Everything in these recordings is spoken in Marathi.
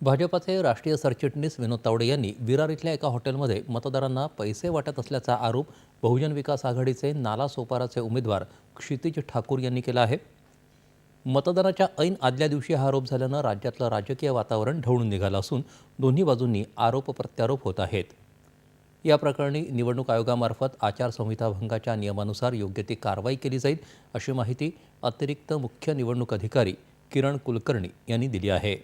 भाजपाचे राष्ट्रीय सरचिटणीस विनोद तावडे यांनी विरार इथल्या एका हॉटेलमध्ये मतदारांना पैसे वाटत असल्याचा आरोप बहुजन विकास आघाडीचे नालासोपाराचे उमेदवार क्षितिज ठाकूर यांनी केला आहे. मतदानाच्या ऐन आदल्या दिवशी हा आरोप झाल्यानं राज्यातलं राजकीय वातावरण ढवळून निघालं असून दोन्ही बाजूंनी आरोप प्रत्यारोप होत आहेत. या प्रकरणी निवडणूक आयोगामार्फत आचारसंहिता भंगाच्या नियमानुसार योग्य ती कारवाई केली जाईल अशी माहिती अतिरिक्त मुख्य निवडणूक अधिकारी किरण कुलकर्णी यांनी दिली आहे.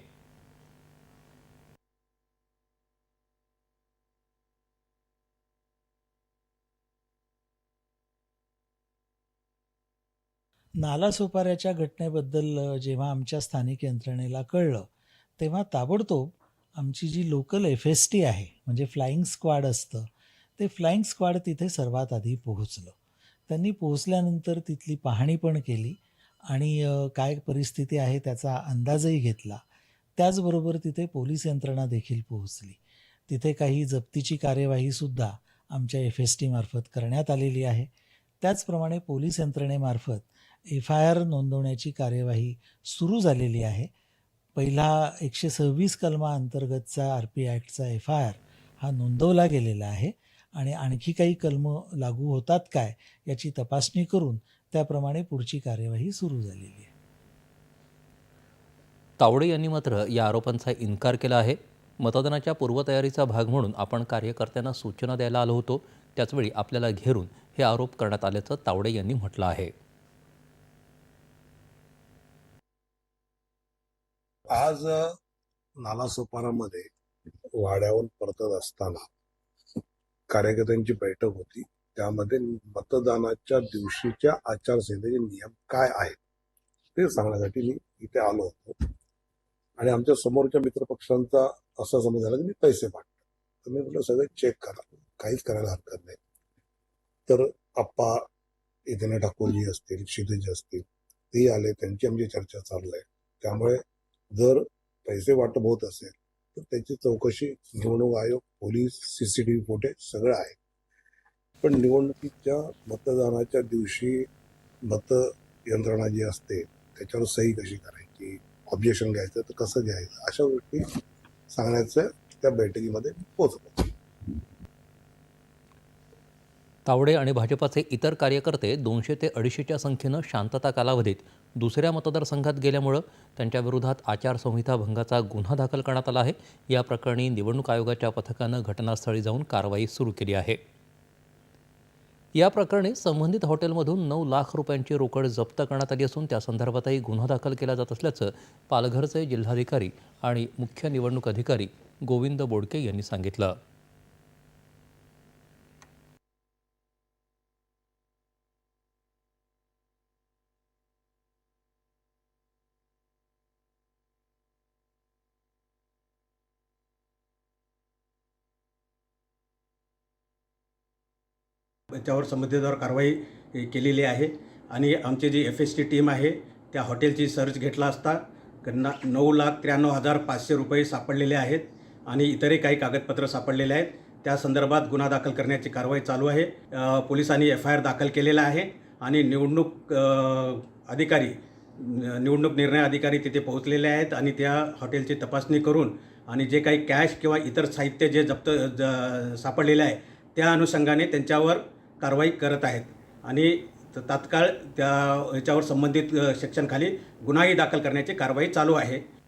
नालासोपाऱ्याच्या घटनेबद्दल जेव्हा आमच्या स्थानिक यंत्रणेला कळलं तेव्हा ताबडतोब आमची जी लोकल एफ एस टी आहे म्हणजे फ्लाईंग स्क्वाड असतं ते फ्लाईंग स्क्वाड तिथे सर्वात आधी पोहोचलं. त्यांनी पोहोचल्यानंतर तिथली पाहणी पण केली आणि काय परिस्थिती आहे त्याचा अंदाजही घेतला. त्याचबरोबर तिथे पोलीस यंत्रणा देखील पोहोचली. तिथे काही जप्तीची कार्यवाहीसुद्धा आमच्या एफ एस टीमार्फत करण्यात आलेली आहे. त्याचप्रमाणे पोलीस यंत्रणेमार्फत एफ आय आर नोंदवण्याची कार्यवाही सुरू झालेली आहे. पहिला एकशे सव्वीस कलमा अंतर्गतचा आर पी ॲक्टचा एफ आय आर हा नोंदवला गेलेला आहे आणि आणखी काही कलमं लागू होतात काय याची तपासणी करून त्याप्रमाणे पुढची कार्यवाही सुरू झालेली आहे. तावडे यांनी मात्र या आरोपांचा इन्कार केला आहे. मतदानाच्या पूर्वतयारीचा भाग म्हणून आपण कार्यकर्त्यांना सूचना द्यायला आलो होतो. त्याचवेळी आपल्याला घेरून हे आरोप करण्यात आल्याचं तावडे यांनी म्हटलं आहे. आज नालासोपारामध्ये वाड्याहून परतत असताना कार्यकर्त्यांची बैठक होती. त्यामध्ये मतदानाच्या दिवशीच्या आचारसंहितेचे नियम काय आहेत ते सांगण्यासाठी मी इथे आलो होतो. आणि आमच्या समोरच्या मित्रपक्षांचा असा समज झाला की मी पैसे पाठतो तर मी म्हटलं सगळं चेक करा. काहीच करायला हरकत नाही. तर आप्पा इथे ठाकूरजी असतील क्षितिज असतील तेही आले त्यांची आमची चर्चा चालू आहे त्यामुळे जर पैसे वाटप होत असेल तर त्याची चौकशी निवडणूक आयोग पोलीस सीसीटीव्ही फुटेज सगळं आहे. पण निवडणुकीच्या मतदानाच्या दिवशी मत यंत्रणा जी असते त्याच्यावर सही कशी करायची ऑब्जेक्शन घ्यायचं तर कसं घ्यायचं अशा गोष्टी सांगण्याचं त्या बैठकीमध्ये पोचलो तावडे आणि भाजपाचे इतर कार्यकर्ते दोनशे ते अडीचशेच्या संख्येनं शांतता कालावधीत दुसऱ्या मतदारसंघात गेल्यामुळं त्यांच्याविरोधात आचारसंहिता भंगाचा गुन्हा दाखल करण्यात आला आहे. या प्रकरणी निवडणूक आयोगाच्या पथकानं घटनास्थळी जाऊन कारवाई सुरू केली आहे. या प्रकरणी संबंधित हॉटेलमधून नऊ लाख रुपयांची रोकड जप्त करण्यात आली असून त्यासंदर्भातही गुन्हा दाखल केला जात असल्याचं पालघरचे जिल्हाधिकारी आणि मुख्य निवडणूक अधिकारी गोविंद बोडके यांनी सांगितलं. त्यावर संबंधितावर कारवाई केलेली आहे. आणि आमची जी एफ एस टी टीम आहे त्या हॉटेलची सर्च घेतला असता त्यांना नऊ लाख त्र्याण्णव हजार पाचशे रुपये सापडलेले आहेत आणि इतरही काही कागदपत्र सापडलेले आहेत. त्या संदर्भात गुन्हा दाखल करण्याची कारवाई चालू आहे. पोलिसांनी एफ आय आर दाखल केलेला आहे आणि निवडणूक अधिकारी निवडणूक निर्णय अधिकारी तिथे पोहोचलेले आहेत आणि त्या हॉटेलची तपासणी करून आणि जे काही कॅश किंवा इतर साहित्य जे जप्त ज सापडलेले आहे त्या अनुषंगाने त्यांच्यावर कारवाई करत आहेत. आणि त- तात्काळ त्या याच्यावर संबंधित सेक्शनखाली गुन्हाही दाखल करण्याची कारवाई चालू आहे.